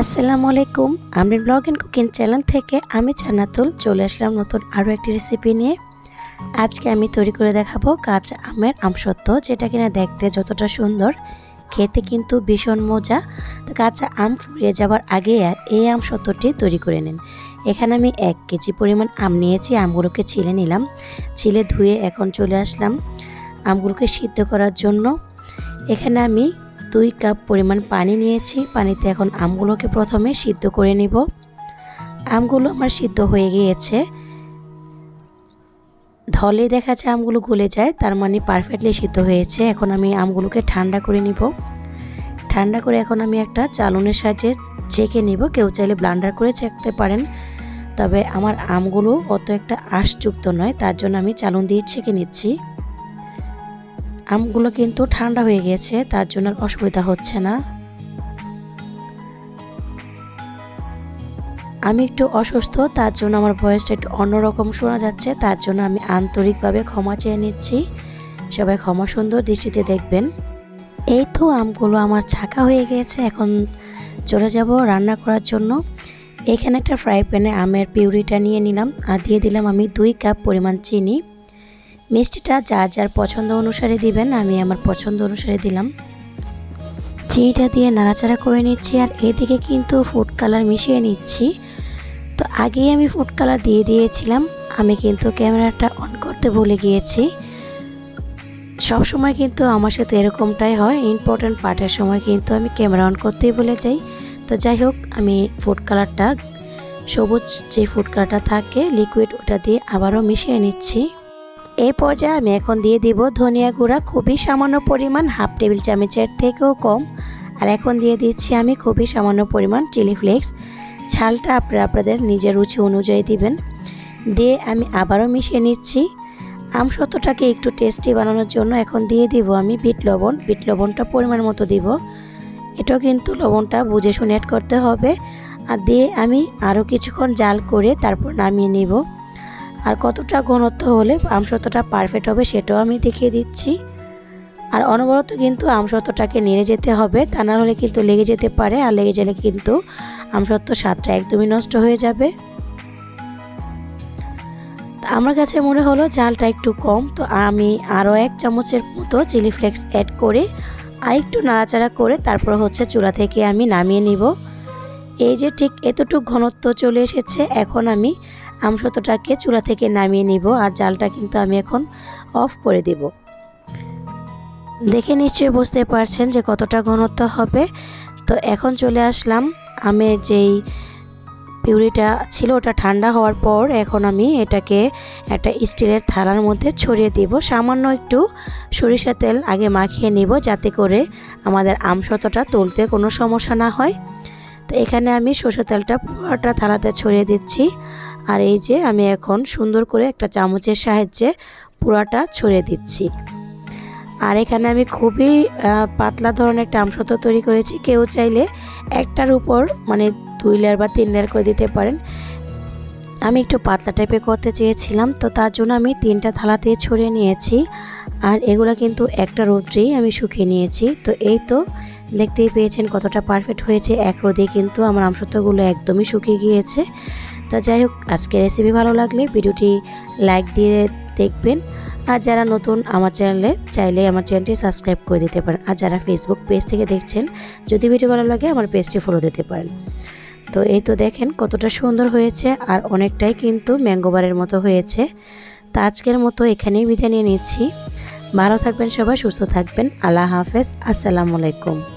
আসসালামু আলাইকুম, আমি ব্লগ অ্যান্ড কুকিং চ্যানেল থেকে আমি চানাতুল চলে আসলাম নতুন আরও একটি রেসিপি নিয়ে। আজকে আমি তৈরি করে দেখাবো কাঁচা আমের আমসত্ত্ব যেটা কিনা দেখতে যতটা সুন্দর, খেতে কিন্তু ভীষণ মজা। তো কাঁচা আম ফুরিয়ে যাওয়ার আগে এই আমসত্ত্বটি তৈরি করে নিন। এখানে আমি এক কেজি পরিমাণ আম নিয়েছি, আমগুলোকে ছিলে নিলাম। ছিলে ধুয়ে এখন চলে আসলাম আমগুলোকে সিদ্ধ করার জন্য। এখানে আমি দুই কাপ পরিমাণ পানি নিয়েছি। পানিতে এখন আমগুলোকে প্রথমে সিদ্ধ করে নিব। আমগুলো আমার সিদ্ধ হয়ে গিয়েছে। ধলে দেখা যায় আমগুলো গলে যায়, তার মানে পারফেক্টলি সিদ্ধ হয়েছে। এখন আমি আমগুলোকে ঠান্ডা করে নিব। ঠান্ডা করে এখন আমি একটা চালনের সাহায্যে ছেঁকে নিব। কেউ চাইলে ব্লান্ডার করে চেকতে পারেন। তবে আমার আমগুলো অত একটা আশযুক্ত নয়, তার জন্য আমি চালন দিয়ে ছেঁকে নিচ্ছি। আমগুলো কিন্তু ঠান্ডা হয়ে গেছে, তার জন্য অসুবিধা হচ্ছে না। আমি একটু অসুস্থ, তার জন্য আমার ভয়েসটা একটু অন্যরকম শোনা যাচ্ছে, তার জন্য আমি আন্তরিকভাবে ক্ষমা চেয়ে নিচ্ছি। সবাই ক্ষমা সুন্দর দৃষ্টিতে দেখবেন। এই তো আমগুলো আমার ছাকা হয়ে গিয়েছে এখন চলে যাব রান্না করার জন্য। এখানে একটা ফ্রাই প্যানে আমের পিউরিটা নিয়ে নিলাম, আর দিয়ে দিলাম আমি দুই কাপ পরিমাণ চিনি। মিষ্টিটা যার যার পছন্দ অনুসারে দিবেন, আমি আমার পছন্দ অনুসারে দিলাম। চিনিটা দিয়ে নাড়াচাড়া করে নিচ্ছি আর এদিকে কিন্তু ফুড কালার মিশিয়ে নিচ্ছি। তো আগেই আমি ফুড কালার দিয়ে দিয়েছিলাম, আমি কিন্তু ক্যামেরাটা অন করতে ভুলে গিয়েছি। সব সময় কিন্তু আমার সাথে এরকমটাই হয় ইম্পর্ট্যান্ট পার্টের সময় কিন্তু আমি ক্যামেরা অন করতেই ভুলে যাই। তো যাই হোক, আমি ফুড কালারটা সবুজ যে ফুড কালারটা থাকে লিকুইড ওটা দিয়ে আবারও মিশিয়ে নিচ্ছি। এই পর্যায়ে আমি এখন দিয়ে দিব ধনিয়া গুঁড়া, খুবই সামান্য পরিমাণ হাফ টেবিল চামচের থেকেও কম। আর এখন দিয়ে দিচ্ছি আমি খুবই সামান্য পরিমাণ চিলি ফ্লেক্স। ঝালটা আপনারা আপনাদের নিজের রুচি অনুযায়ী দিবেন। দিয়ে আমি আবারও মিশিয়ে নিচ্ছি। আমসত্ত্বটাকে একটু টেস্টি বানানোর জন্য এখন দিয়ে দিব আমি বিট লবণ। বিট লবণটা পরিমাণ মতো দিব। এটাও কিন্তু লবণটা বুঝে শুনে অ্যাড করতে হবে। আর দিয়ে আমি আরও কিছুক্ষণ জাল করে তারপর নামিয়ে নিব। আর কতটা ঘনত্ব হলে আমসত্ত্বটা পারফেক্ট হবে সেটাও আমি দেখিয়ে দিচ্ছি। আর অনবরত কিন্তু আমসত্ত্বটাকে নেড়ে যেতে হবে, তা না হলে কিন্তু লেগে যেতে পারে আর লেগে গেলে কিন্তু আমসত্ত্ব স্বাদটা একদমই নষ্ট হয়ে যাবে। আমার কাছে মনে হলো জালটা একটু কম, তো আমি আরও এক চামচের মতো চিলি ফ্লেক্স অ্যাড করে আর একটু নাড়াচাড়া করে তারপর হচ্ছে চুলা থেকে আমি নামিয়ে নিব। এই যে ঠিক এতটুকু ঘনত্ব চলে এসেছে, এখন আমি আমসত্ত্বটাকে চুলা থেকে নামিয়ে নিব আর জালটা কিন্তু আমি এখন অফ করে দেব। দেখে নিশ্চয়ই বুঝতে পারছেন যে কতটা ঘনত্ব হবে। তো এখন চলে আসলাম আমের যেই পিউরিটা ছিল ওটা ঠান্ডা হওয়ার পর এখন আমি এটাকে একটা স্টিলের থালার মধ্যে ছড়িয়ে দিব। সামান্য একটু সরিষা তেল আগে মাখিয়ে নিব যাতে করে আমাদের আমসত্ত্বটা তুলতে কোনো সমস্যা না হয়। তো এখানে আমি সরষের তেলটা পুরোটা থালাতে ছড়িয়ে দিচ্ছি। আর এই যে আমি এখন সুন্দর করে একটা চামচের সাহায্যে পুরাটা ছড়িয়ে দিচ্ছি। আর এখানে আমি খুবই পাতলা ধরনের একটা আমসত্ব তৈরি করেছি। কেউ চাইলে একটার উপর মানে দুই লেয়ার বা তিন লেয়ার করে দিতে পারেন। আমি একটু পাতলা টাইপের করতে চেয়েছিলাম, তো তার জন্য আমি তিনটা থালাতে ছড়িয়ে নিয়েছি। আর এগুলো কিন্তু একটা রোদ্রেই আমি শুকিয়ে নিয়েছি। তো এই তো দেখতেই পেয়েছেন কতটা পারফেক্ট হয়েছে। এক রোদে কিন্তু আমার আমসত্বগুলো একদমই শুকিয়ে গিয়েছে। তা যাই হোক, আজকের রেসিপি ভালো লাগলে ভিডিওটি লাইক দিয়ে দেখবেন। আর যারা নতুন আমার চ্যানেলে চাইলে আমার চ্যানেলটি সাবস্ক্রাইব করে দিতে পারেন। আর যারা ফেসবুক পেজ থেকে দেখছেন, যদি ভিডিও ভালো লাগে, আমার পেজটি ফলো দিতে পারেন। তো এই তো দেখেন কতটা সুন্দর হয়েছে আর অনেকটাই কিন্তু ম্যাঙ্গোবারের মতো হয়েছে। তো আজকের মতো এখানেই বিদায় নিয়ে নিচ্ছি। ভালো থাকবেন সবাই, সুস্থ থাকবেন। আল্লাহ হাফেজ। আসসালামু আলাইকুম।